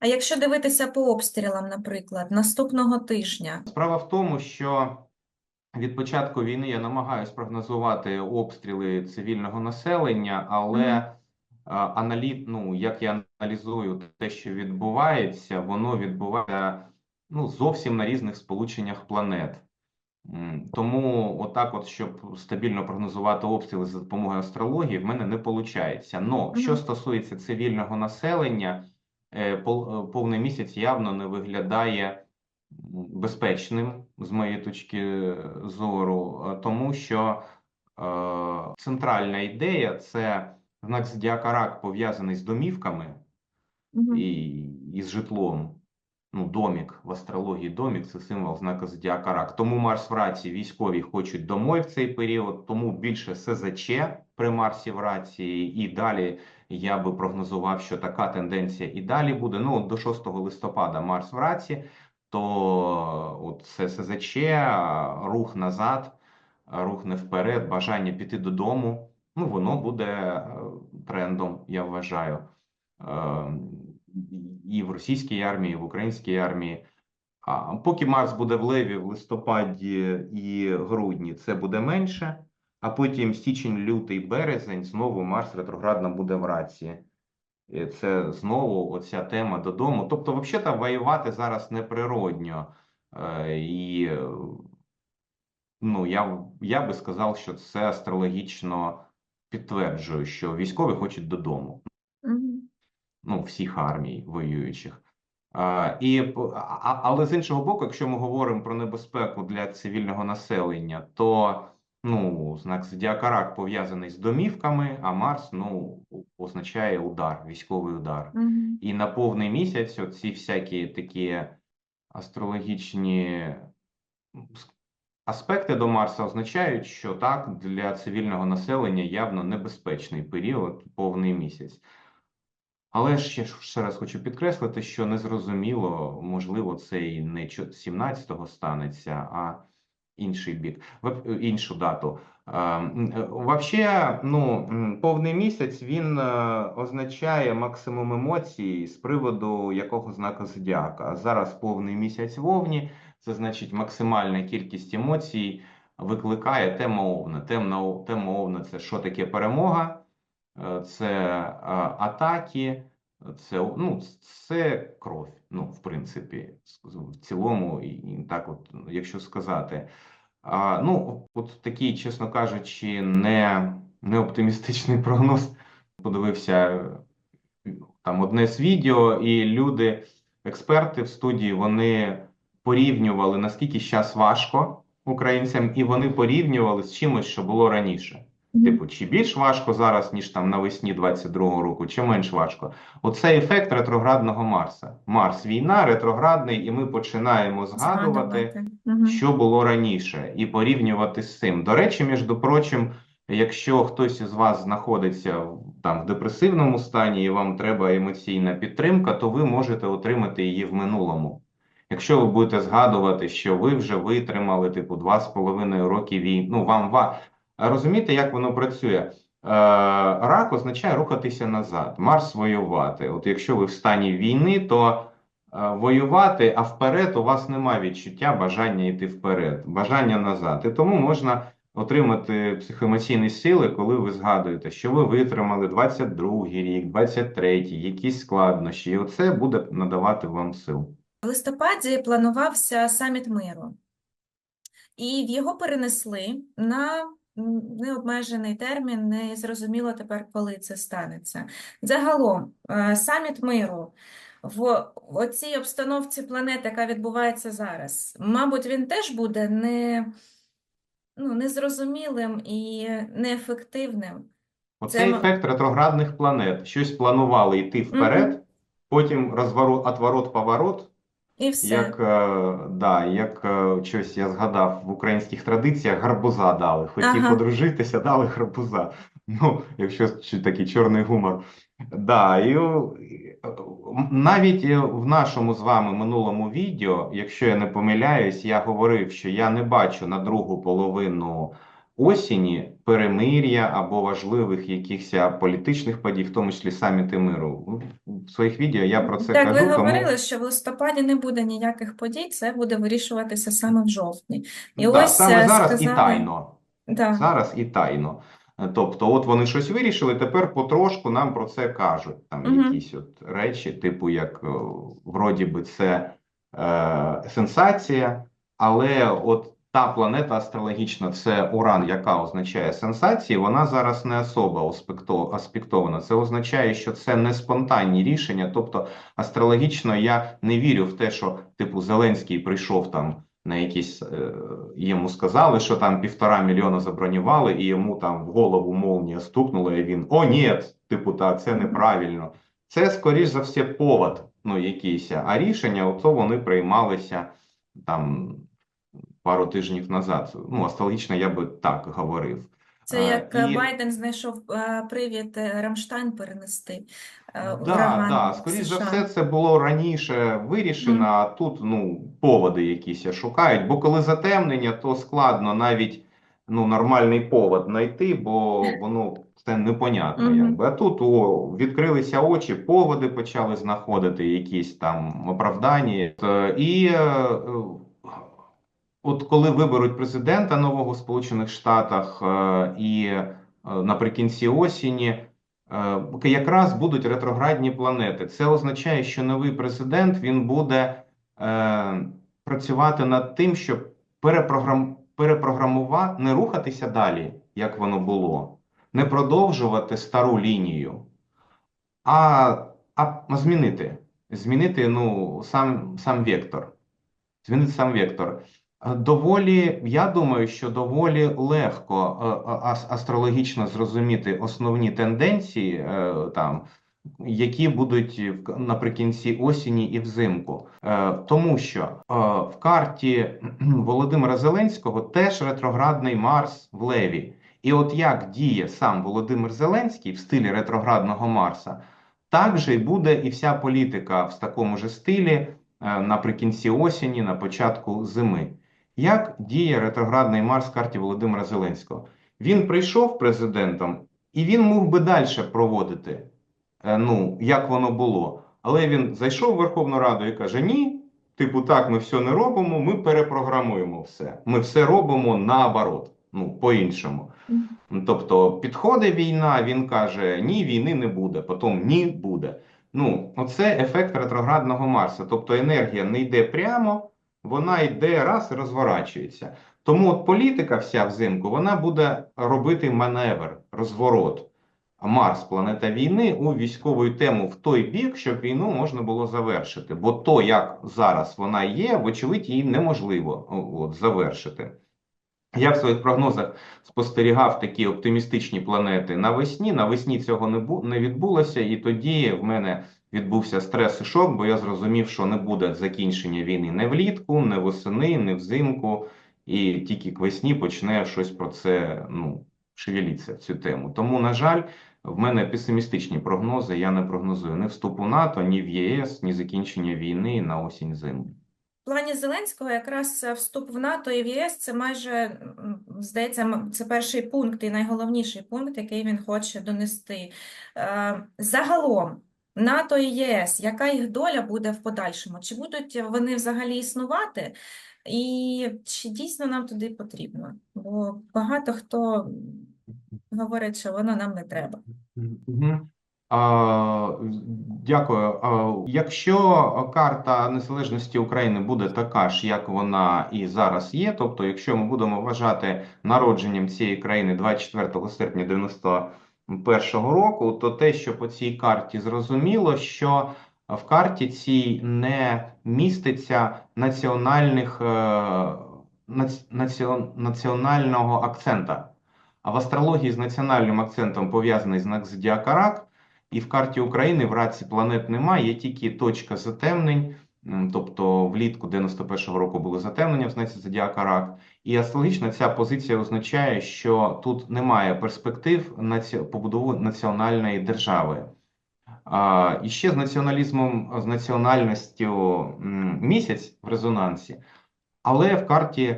А якщо дивитися по обстрілам, наприклад, наступного тижня, Справа в тому, що від початку війни я намагаюся прогнозувати обстріли цивільного населення, але Мгм. а, аналі... ну, як я аналізую те, що відбувається, воно відбувається ну, зовсім на різних сполученнях планет. Тому отак, от, щоб стабільно прогнозувати обстріли за допомогою астрології, в мене не виходить. Но що стосується цивільного населення, повний місяць явно не виглядає безпечним з моєї точки зору, е, тому що е, центральна ідея це знак зодіака Рак пов'язаний з домівками Мгм. і, і з житлом. Ну, домік в астрології домік це символ знака зодіака Рак. Тому Марс в раці військові хочуть домой в цей період, тому більше СЗЧ при Марсі в рації, і далі я би прогнозував, що така тенденція і далі буде. Ну, до 6 листопада Марс в раці, то от СЗЧ, рух назад, рух не вперед, бажання піти додому. Ну, воно буде е, трендом, я вважаю. Е, і в російській армії, і в українській армії. А поки Марс буде в Леві в листопаді і грудні, це буде менше. А потім січень, лютий, березень знову Марс ретроградно буде в раці. І це знову оця тема додому. Тобто, взагалі, воювати зараз неприродньо. Е, І е, ну, я, я би сказав, що це астрологічно підтверджує, що військові хочуть додому ну, всіх армій воюючих. А, і, а, але з іншого боку, якщо ми говоримо про небезпеку для цивільного населення, то ну, знак зодіака Рак пов'язаний з домівками, а Марс ну, означає удар, військовий удар. Мгм. І на повний місяць оці всякі такі астрологічні аспекти до Марса означають, що так, для цивільного населення явно небезпечний період, повний місяць. Але ж ще раз хочу підкреслити, що незрозуміло, можливо, це і не чо- 17-го станеться, а інший бік, Вап- іншу дату. Взагалі, ну, повний місяць він е, означає максимум емоцій з приводу якого знака зодіака. Зараз повний місяць в Овні, це значить максимальна кількість емоцій викликає тема Овна. Тема, тема Овна – це що таке перемога, Е, це е, атаки, це, ну, це кров. Ну, в принципі, в цілому, і так, от, якщо сказати. А, ну, от такий, чесно кажучи, не, не оптимістичний прогноз. Подивився е, там одне з відео, і люди, експерти в студії, вони порівнювали, наскільки зараз важко українцям, і вони порівнювали з чимось, що було раніше. Типу, чи більш важко зараз, ніж там навесні 22-го року, чи менш важко? Оце ефект ретроградного Марса. Марс війна, ретроградний, і ми починаємо згадувати, Мгм. що було раніше, і порівнювати з цим. До речі, між прочим, якщо хтось із вас знаходиться там в депресивному стані і вам треба емоційна підтримка, то ви можете отримати її в минулому. Якщо ви будете згадувати, що ви вже витримали типу два з половиною роки війни, ну вам ва розумієте, як воно працює? Е, рак означає рухатися назад, Марс воювати. От якщо ви в стані війни, то е, воювати, а вперед у вас немає відчуття бажання йти вперед, бажання назад. І тому можна отримати психоемоційні сили, коли ви згадуєте, що ви витримали 22-й рік, 23-й, якісь складнощі, і оце буде надавати вам сил. В листопаді планувався саміт миру, і його перенесли на необмежений термін, не зрозуміло тепер, коли це станеться. Загалом, е, саміт миру в оцій обстановці планети, яка відбувається зараз, мабуть, він теж буде не, ну, незрозумілим і неефективним. Оцей Це ефект ретроградних планет. Щось планували йти вперед, потім розворот, отворот, поворот. І все. Як, е, да, як е, щось я згадав в українських традиціях, гарбуза дали. Хотів Ага. подружитися, дали гарбуза. Ну, якщо чи такий чорний гумор. Да, і е, навіть е, в нашому з вами минулому відео, якщо я не помиляюсь, я говорив, що я не бачу на другу половину осені перемир'я або важливих якихось політичних подій, в тому числі саміти миру. В своїх відео я про це Так, ви кажу, тому говорили, що в листопаді не буде ніяких подій, це буде вирішуватися саме в жовтні. І да, ось саме е, зараз і тайно. да, Зараз і тайно. Тобто, от вони щось вирішили, тепер потрошку нам про це кажуть. Там Мгм. якісь от речі, типу, як е, вроді би це е, сенсація, але от та планета астрологічна, це Уран, яка означає сенсації, вона зараз не особо аспектована. Це означає, що це не спонтанні рішення. Тобто, астрологічно я не вірю в те, що типу Зеленський прийшов там на якісь е, йому сказали, що там півтора мільйона забронювали, і йому там в голову молнія стукнула, і він о, ні, типу, та це неправильно. Це скоріш за все повод, ну якийсь, а рішення ото вони приймалися там пару тижнів назад. Ну, астрологічно я би так говорив. це Е, як е, і- Байден знайшов е, привід Рамштайн перенести е, Да, да, в скоріш за все, це було раніше вирішено, а тут ну поводи якісь шукають. Бо коли затемнення, то складно навіть ну нормальний повод знайти, бо воно це непонятно. Мгм. Якби. А тут о, відкрилися очі, поводи почали знаходити якісь там оправдання. І от коли виберуть президента нового в Сполучених Штатах е, і е, наприкінці осені. Е, Якраз будуть ретроградні планети. Це означає, що новий президент він буде працювати над тим, щоб перепрограм, перепрограмувати, не рухатися далі, як воно було, не продовжувати стару лінію, а, а змінити. Змінити ну, сам, сам вектор. Змінити сам вектор. Е, Доволі, я думаю, що доволі легко е, е, астрологічно зрозуміти основні тенденції там, які будуть наприкінці осені і взимку. Тому що в карті Володимира Зеленського теж ретроградний Марс в Леві. І от як діє сам Володимир Зеленський в стилі ретроградного Марса, так же й буде і вся політика в такому же стилі наприкінці осені, на початку зими. Як діє ретроградний Марс в карті Володимира Зеленського? Він прийшов президентом, і він мог би далі проводити, е, ну, як воно було. Але він зайшов в Верховну Раду і каже: Ні, типу, так, ми все не робимо, ми перепрограмуємо все. Ми все робимо наоборот, ну, по-іншому. Тобто підходить війна, він каже: ні, війни не буде, потім ні буде. Ну, оце ефект ретроградного Марса. Тобто енергія не йде прямо, вона йде раз і розворачується. Тому от політика вся взимку вона буде робити маневр, розворот. Марс, планета війни, у військову тему в той бік, щоб війну можна було завершити. Бо то, як зараз вона є, вочевидь, її неможливо от, завершити. Я в своїх прогнозах спостерігав такі оптимістичні планети навесні. Навесні цього не не відбулося, і тоді в мене відбувся стрес і шок, бо я зрозумів, що не буде закінчення війни не влітку, не восени, не взимку, і тільки к весні почне щось про це ну, шевелітися в цю тему. Тому, на жаль, в мене песимістичні прогнози. Я не прогнозую ні вступу НАТО, ні в ЄС, ні закінчення війни на осінь зиму. В плані Зеленського якраз е, вступ в НАТО і в ЄС це майже, здається, це перший пункт і найголовніший пункт, який він хоче донести. Е, Загалом, НАТО і ЄС, яка їх доля буде в подальшому? Чи будуть вони взагалі існувати? І чи дійсно нам туди потрібно? Бо багато хто говорить, що воно нам не треба. А, дякую. А, якщо карта незалежності України буде така ж, як вона і зараз є, тобто, якщо ми будемо вважати народженням цієї країни 24 серпня 91 року, то те, що по цій карті зрозуміло, що в карті цій не міститься національних е, націон- національного акцента. А в астрології з національним акцентом пов'язаний знак зодіака Рак, і в карті України в раці планет немає, є тільки точка затемнень, тобто влітку 91-го року було затемнення в знаці зодіака Рак. І астрологічно ця позиція означає, що тут немає перспектив наці... побудови національної держави. А, і ще з націоналізмом, з національністю місяць в резонансі, але в карті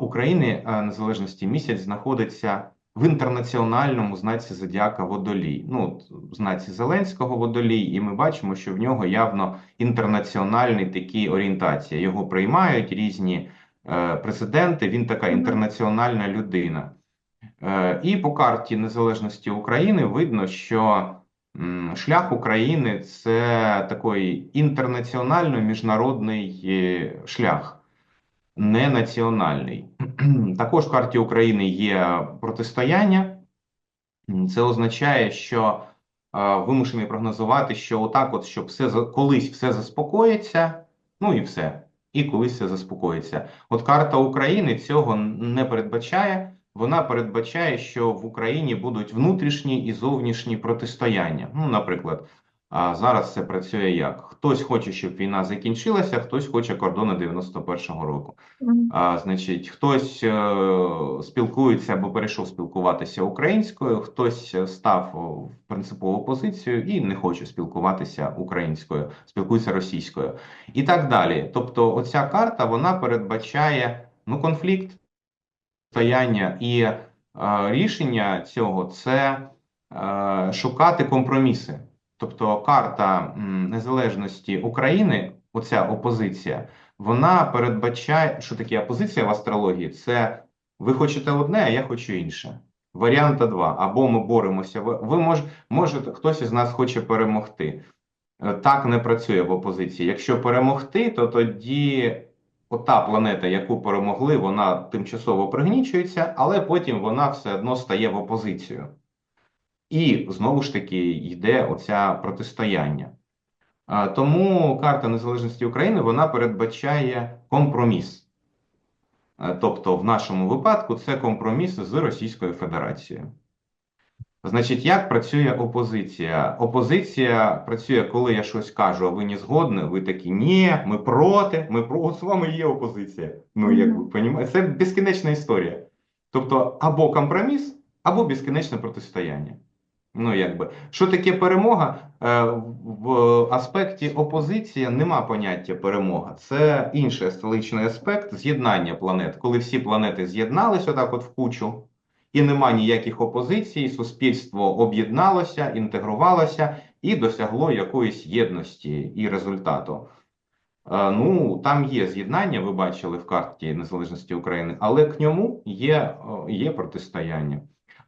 України незалежності місяць знаходиться в інтернаціональному знаці зодіака Водолій. Ну, знаці Зеленського Водолій, і ми бачимо, що в нього явно інтернаціональний такі орієнтація. Його приймають різні президенти. Він така інтернаціональна людина. Е, І по карті незалежності України видно, що шлях України це такий інтернаціонально-міжнародний е, шлях, не національний. Також в карті України є протистояння. Це означає, що е, вимушений прогнозувати, що отак, от, щоб все колись все заспокоїться, ну і все. І колись все заспокоїться. От карта України цього не передбачає. Вона передбачає, що в Україні будуть внутрішні і зовнішні протистояння. Ну, наприклад, а зараз це працює як? Хтось хоче, щоб війна закінчилася, хтось хоче кордони 91-го року. А, значить, хтось е, спілкується або перейшов спілкуватися українською, хтось став в принципову позицію і не хоче спілкуватися українською, спілкується російською і так далі. Тобто, оця карта вона передбачає ну, конфлікт, стояння і е, рішення цього це е, шукати компроміси. Тобто, карта незалежності України, оця опозиція. Вона передбачає, що таке опозиція в астрології? Це ви хочете одне, а я хочу інше. Варіанта два. Або ми боремося. Ви, мож, може, хтось із нас хоче перемогти. Е, Так не працює в опозиції. Якщо перемогти, то тоді ота планета, яку перемогли, вона тимчасово пригнічується, але потім вона все одно стає в опозицію. І знову ж таки йде оця протистояння. Тому карта незалежності України вона передбачає компроміс. Тобто, в нашому випадку це компроміс з Російською Федерацією. Значить, як працює опозиція? Опозиція працює, коли я щось кажу, а ви не згодні, ви такі, ні, ми проти, ми про От з вами є опозиція. Ну, як ви розумієте, це безкінечна історія. Тобто, або компроміс, або безкінечне протистояння. Ну, якби, що таке перемога? Е, В аспекті опозиція нема поняття перемога. Це інший столичний аспект з'єднання планет. Коли всі планети з'єдналися отак от в кучу, і нема ніяких опозицій, суспільство об'єдналося, інтегрувалося і досягло якоїсь єдності і результату. Е, Ну, там є з'єднання, ви бачили в карті незалежності України, але к ньому є, е, є протистояння.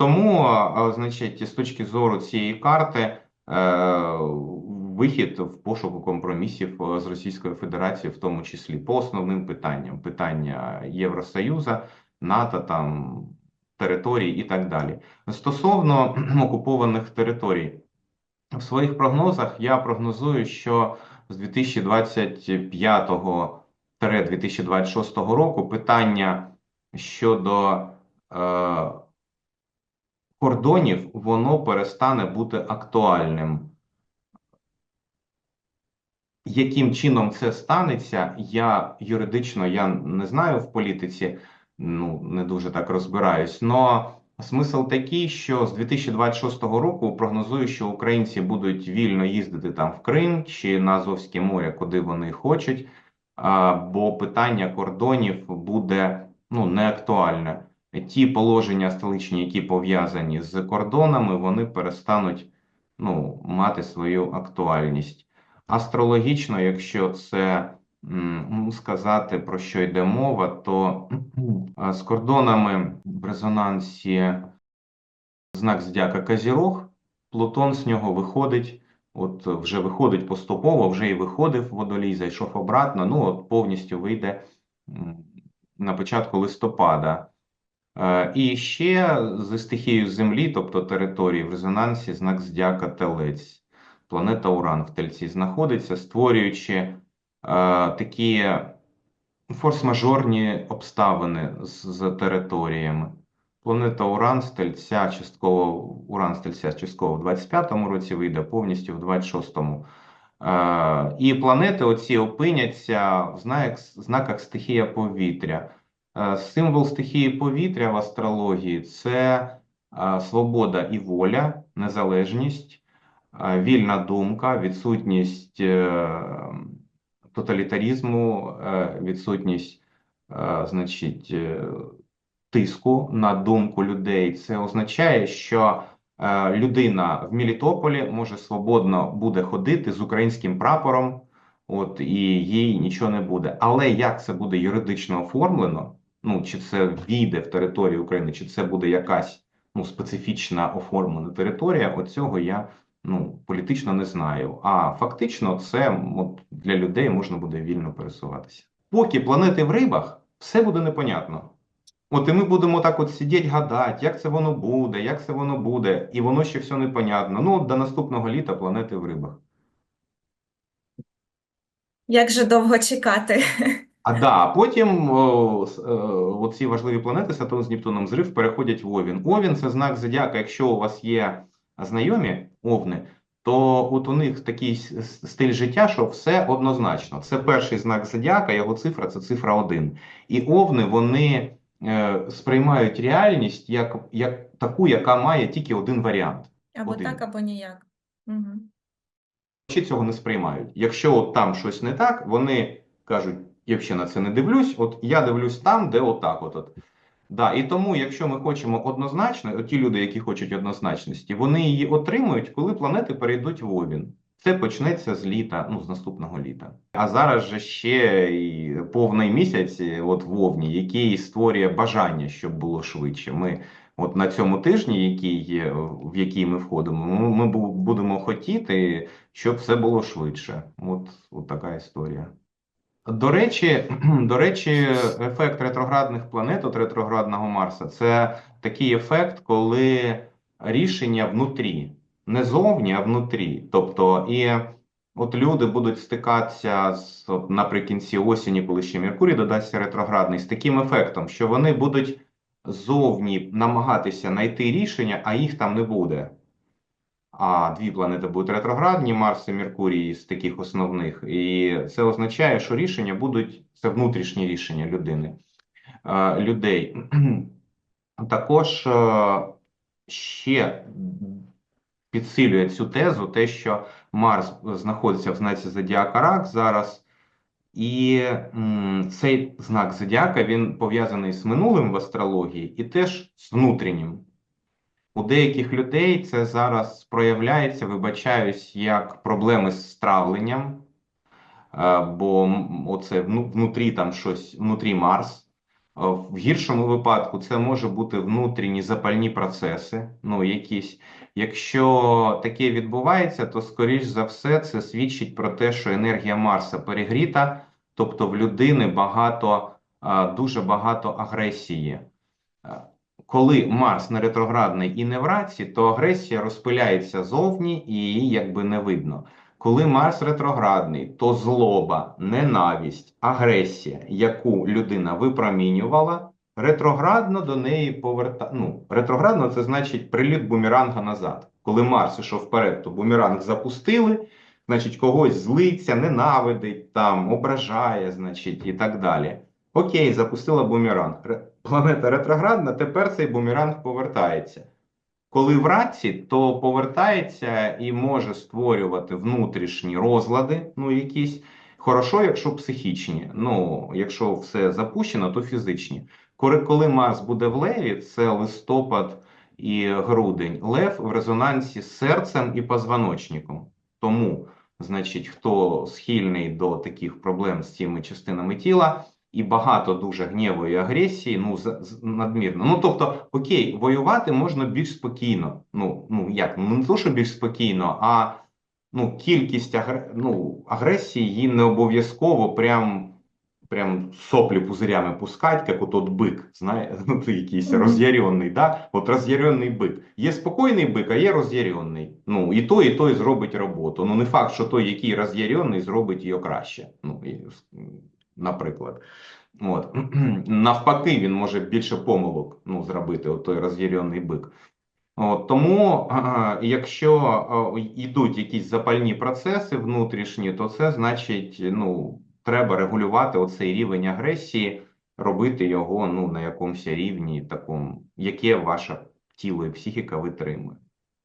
Тому, значить, з точки зору цієї карти, е, вихід в пошуку компромісів е, з Російською Федерацією, в тому числі по основним питанням: питання Євросоюзу, НАТО, там територій і так далі. Стосовно окупованих територій, в своїх прогнозах я прогнозую, що з 2025-2026 року питання щодо е, кордонів воно перестане бути актуальним. Яким чином це станеться, я юридично я не знаю в політиці, ну не дуже так розбираюсь. Но смисл такий, що з 2026 року прогнозую, що українці будуть вільно їздити там в Крим чи на Азовське море, куди вони хочуть, бо питання кордонів буде ну не актуальне. Ті положення столичні, які пов'язані з кордонами, вони перестануть ну, мати свою актуальність. Астрологічно, якщо це сказати про що йде мова, то з кордонами в резонансі знак зодіака Козірог, Плутон з нього виходить, от вже виходить поступово, вже і виходив водолій, зайшов обратно, ну от повністю вийде на початку листопада. Е, І ще зі стихією Землі, тобто території в резонансі, знак зодіака Телець. Планета Уран в Тельці знаходиться, створюючи е, такі форс-мажорні обставини з, з територіями. Планета Уран з частково Уран з частково в 25-му році вийде, повністю в 26-му. Е, і планети оці опиняться в знак, знаках стихія повітря. Е, Символ стихії повітря в астрології це е, свобода і воля, незалежність, е, вільна думка, відсутність тоталітарізму, відсутність, значить, тиску на думку людей. Це означає, що людина в Мелітополі може свободно буде ходити з українським прапором, от і їй нічого не буде. Але як це буде юридично оформлено? Ну чи це війде в територію України, чи це буде якась ну специфічна оформлена територія? Оцього я ну політично не знаю. А фактично, це от, для людей можна буде вільно пересуватися. Поки планети в рибах, все буде непонятно. От і ми будемо так от сидіти, гадати, як це воно буде, як це воно буде, і воно ще все непонятно. Ну, до наступного літа планети в рибах. Як же довго чекати? А да, а потім о, е, оці важливі планети Сатурн з Нептуном зрив переходять в Овін. Овін це знак зодіака. Якщо у вас є знайомі овни, то от у них такий стиль життя, що все однозначно. Це перший знак зодіака, його цифра це цифра 1. І овни вони е, сприймають реальність як, як таку, яка має тільки один варіант. Або Один. так, або ніяк. Угу. Чи цього не сприймають. Якщо от там щось не так, вони кажуть, я взагалі на це не дивлюсь, от я дивлюсь там, де отак от. Да, і тому, якщо ми хочемо однозначно, от ті люди, які хочуть однозначності, вони її отримують, коли планети перейдуть в Овін. Це почнеться з літа, ну з наступного літа. А зараз же ще і повний місяць, е, от в який створює бажання, щоб було швидше. Ми от на цьому тижні, який, в який ми входимо, ми будемо хотіти, щоб все було швидше. От, от така історія. До речі, до речі, ефект ретроградних планет, от ретроградного Марса, це такий ефект, коли рішення внутрі, не зовні, а внутрі. Тобто, і от люди будуть стикатися з от, наприкінці осені, коли ще Меркурій додасться ретроградний, з таким ефектом, що вони будуть зовні намагатися знайти рішення, а їх там не буде. А дві планети будуть ретроградні, Марс і Меркурій з таких основних. І це означає, що рішення будуть це внутрішні рішення людини, людей. Також ще підсилює цю тезу те, що Марс знаходиться в знаці Зодіака Рак зараз. І цей знак Зодіака він пов'язаний з минулим в астрології і теж з внутрішнім. У деяких людей це зараз проявляється, вибачаюсь, як проблеми з травленням, е, бо оце внутрі там щось, внутрі Марс. Е, В гіршому випадку це може бути внутрішні запальні процеси, ну якісь. Якщо таке відбувається, то скоріш за все це свідчить про те, що енергія Марса перегріта, тобто в людини багато, е, дуже багато агресії. Коли Марс не ретроградний і не в раці, то агресія розпиляється зовні і її якби не видно. Коли Марс ретроградний, то злоба, ненависть, агресія, яку людина випромінювала, ретроградно до неї поверта... Ну, ретроградно це значить приліт бумеранга назад. Коли Марс ішов вперед, то бумеранг запустили, значить когось злиться, ненавидить, там, ображає, значить, і так далі. Окей, запустила бумеранг. Планета ретроградна, тепер цей бумеранг повертається. Коли в раці, то повертається і може створювати внутрішні розлади, ну якісь. Хорошо, якщо психічні. Ну, якщо все запущено, то фізичні. Коли Марс буде в Леві, це листопад і грудень. Лев в резонансі з серцем і позвоночником. Тому, значить, хто схильний до таких проблем з цими частинами тіла, і багато дуже гніву і агресії, ну з- з- надмірно. Ну тобто, окей, воювати можна більш спокійно. Ну, ну як, ну не то, що більш спокійно, а ну, кількість агр... ну, агресії її не обов'язково прям. Прям соплі пузирями пускать, як от, от бик, знає, ну, якийсь Мгм. роз'яренний, да? От роз'яренний бик. Є спокійний бик, а є роз'яренний. Ну, і той, і той зробить роботу. Ну, не факт, що той, який роз'яренний, зробить її краще. Ну, і, наприклад. От. Навпаки, він може більше помилок ну, зробити, от той роз'яренний бик. От, тому, якщо йдуть якісь запальні процеси внутрішні, то це значить, ну, треба регулювати оцей рівень агресії, робити його ну, на якомусь рівні, такому, яке ваше тіло і психіка витримує.